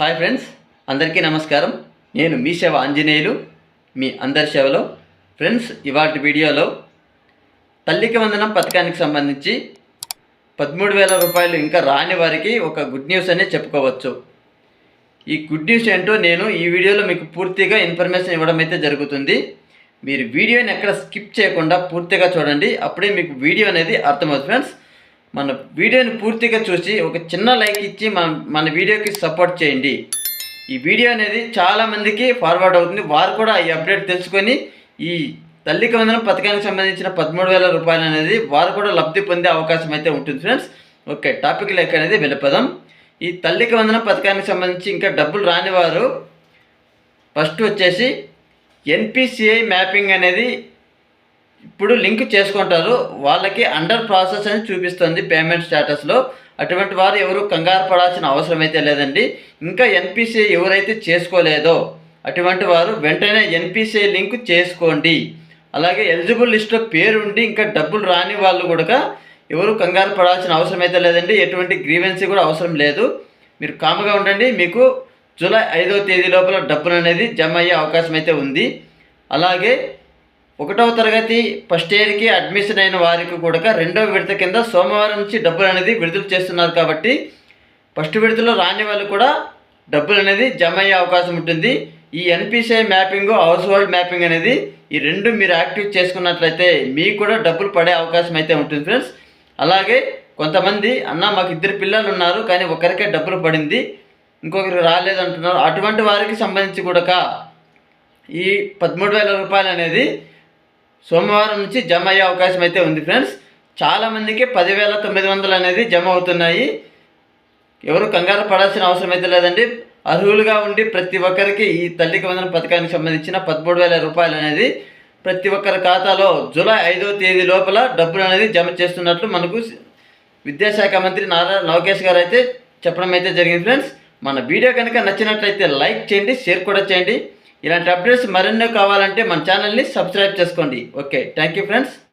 Hi friends అందరికీ నమస్కారం. నేను మీ సేవ ఆంజనేయులు మీ అందరి సేవలో. ఫ్రెండ్స్ ఇవాటి వీడియోలో తల్లికి వందనం పథకానికి సంబంధించి పదమూడు వేల రూపాయలు ఇంకా రాని వారికి ఒక గుడ్ న్యూస్ అనే చెప్పుకోవచ్చు. ఈ గుడ్ న్యూస్ ఏంటో నేను ఈ వీడియోలో మీకు పూర్తిగా ఇన్ఫర్మేషన్ ఇవ్వడం అయితే జరుగుతుంది. మీరు వీడియోని ఎక్కడ స్కిప్ చేయకుండా పూర్తిగా చూడండి. అప్పుడే మీకు వీడియో అనేది అర్థమవుతుంది. ఫ్రెండ్స్ మన వీడియోని పూర్తిగా చూసి ఒక చిన్న లైక్ ఇచ్చి మన మన వీడియోకి సపోర్ట్ చేయండి. ఈ వీడియో అనేది చాలామందికి ఫార్వర్డ్ అవుతుంది. వారు కూడా ఈ అప్డేట్ తెలుసుకొని ఈ తల్లికి వందన పథకానికి సంబంధించిన పదమూడు వేల రూపాయలు అనేది వారు కూడా లబ్ధి పొందే అవకాశం అయితే ఉంటుంది ఫ్రెండ్స్ ఓకే టాపిక్ లెక్క అనేది వెళ్ళిపోదాం ఈ తల్లికి వందనం పథకానికి సంబంధించి ఇంకా డబ్బులు రాని వారు ఫస్ట్ వచ్చేసి ఎన్పిసిఐ మ్యాపింగ్ అనేది ఇప్పుడు లింక్ చేసుకుంటారు. వాళ్ళకి అండర్ ప్రాసెస్ అని చూపిస్తుంది పేమెంట్ స్టేటస్లో అటువంటి వారు ఎవరు కంగారు పడాల్సిన అవసరం అయితే లేదండి. ఇంకా ఎన్పిసిఐ ఎవరైతే చేసుకోలేదో అటువంటి వారు వెంటనే ఎన్పిసిఐ లింక్ చేసుకోండి. అలాగే ఎలిజిబుల్ లిస్ట్లో పేరు ఉండి ఇంకా డబ్బులు రాని వాళ్ళు కూడా ఎవరు కంగారు పడాల్సిన అవసరం అయితే లేదండి. ఎటువంటి గ్రీవెన్సీ కూడా అవసరం లేదు. మీరు కామ్గా ఉండండి. మీకు జూలై ఐదవ తేదీ లోపల డబ్బులు అనేది జమ అయ్యే అవకాశం అయితే ఉంది. అలాగే ఒకటవ తరగతి ఫస్ట్ ఇయర్కి అడ్మిషన్ అయిన వారికి కూడా రెండవ విడత కింద సోమవారం నుంచి డబ్బులు అనేది విడుదల చేస్తున్నారు కాబట్టి ఫస్ట్ విడతలో రాని వాళ్ళు కూడా డబ్బులు అనేది జమ అయ్యే అవకాశం ఉంటుంది. ఈ NPCI mapping household mapping అనేది ఈ రెండు మీరు యాక్టివ్ చేసుకున్నట్లయితే మీకు కూడా డబ్బులు పడే అవకాశం అయితే ఉంటుంది ఫ్రెండ్స్ అలాగే కొంతమంది అన్న మాకు ఇద్దరు పిల్లలు ఉన్నారు కానీ ఒకరికే డబ్బులు పడింది ఇంకొకరికి రాలేదంటున్నారు అటువంటి వారికి సంబంధించి కూడా ఈ పదమూడు వేల రూపాయలు అనేది సోమవారం నుంచి జమ అయ్యే అవకాశం అయితే ఉంది ఫ్రెండ్స్ చాలామందికి పదివేల తొమ్మిది వందలు అనేది జమ అవుతున్నాయి. ఎవరు కంగారు పడాల్సిన అవసరం అయితే లేదండి. అర్హులుగా ఉండి ప్రతి ఒక్కరికి ఈ తల్లికి వందన పథకానికి సంబంధించిన పదమూడు వేల రూపాయలు అనేది ప్రతి ఒక్కరి ఖాతాలో జూలై ఐదో తేదీ లోపల డబ్బులు అనేది జమ చేస్తున్నట్లు మనకు విద్యాశాఖ మంత్రి నారా లోకేష్ గారు అయితే చెప్పడం అయితే జరిగింది ఫ్రెండ్స్ మన వీడియో కనుక నచ్చినట్లయితే లైక్ చేయండి షేర్ కూడా చేయండి. ఇలాంటి అప్డేట్స్ మరెన్నో కావాలంటే మన ఛానల్ని సబ్స్క్రైబ్ చేసుకోండి. Okay thank you friends